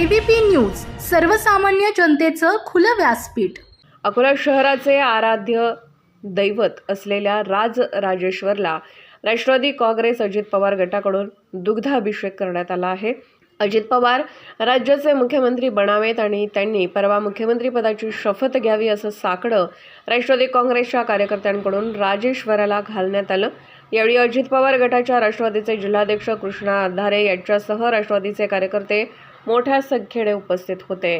ABP news सर्वसामान्य जनतेचं खुलं व्यासपीठ. अकोला शहराचे आराध्य दैवत असलेल्या राज राजेश्वरला राष्ट्रवादी काँग्रेस अजित पवार गटाकडून दुग्धाभिषेक करण्यात आला आहे. अजित पवार राज्याचे मुख्यमंत्री बनावेत आणि त्यांनी परवा मुख्यमंत्रीपदाची शपथ घ्यावी असं साकडं राष्ट्रवादी काँग्रेसच्या कार्यकर्त्यांकडून राजेश्वराला घालण्यात आलं. यावेळी अजित पवार गटाच्या राष्ट्रवादीचे जिल्हाध्यक्ष कृष्णा आधारे यांच्यासह राष्ट्रवादीचे कार्यकर्ते मोठ्या संख्येने उपस्थित होते.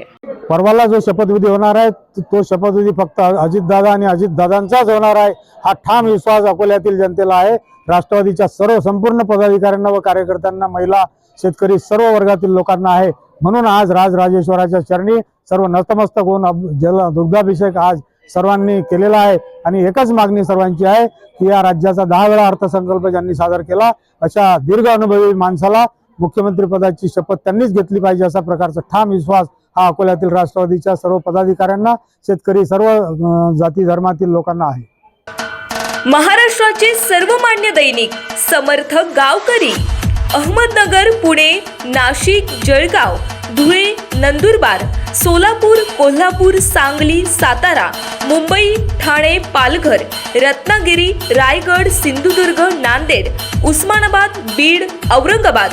परवाला जो शपथविधी होणार आहे तो- शपथविधी फक्त अजितदादा आणि अजितदादांचाच होणार आहे हा ठाम विश्वास अकोल्यातील जनतेला आहे. राष्ट्रवादीच्या सर्व संपूर्ण पदाधिकाऱ्यांना व कार्यकर्त्यांना महिला शेतकरी सर्व वर्गातील लोकांना आहे. म्हणून आज राजराजेश्वराच्या चरणी सर्व नतमस्तक होऊन जल दुग्धाभिषेक आज सर्वांनी केलेला आहे. आणि एकच मागणी सर्वांची आहे की या राज्याचा दहा वेळा अर्थसंकल्प ज्यांनी सादर केला अशा दीर्घ अनुभवी माणसाला मुख्यमंत्री पदाची शपथ त्यांनीच घेतली पाहिजे असा प्रकारचा ठाम विश्वास हा अकोल्यातील राष्ट्रवादीच्या सर्व पदाधिकाऱ्यांना शेतकरी सर्व जाती धर्मातील लोकांना आहे. महाराष्ट्राचे सर्वमान्य दैनिक समर्थ गावकरी अहमदनगर पुणे नाशिक जळगाव धुळे नंदुरबार सोलापूर कोल्हापूर सांगली सातारा मुंबई ठाणे पालघर रत्नागिरी रायगड सिंधुदुर्ग नांदेड उस्मानाबाद बीड औरंगाबाद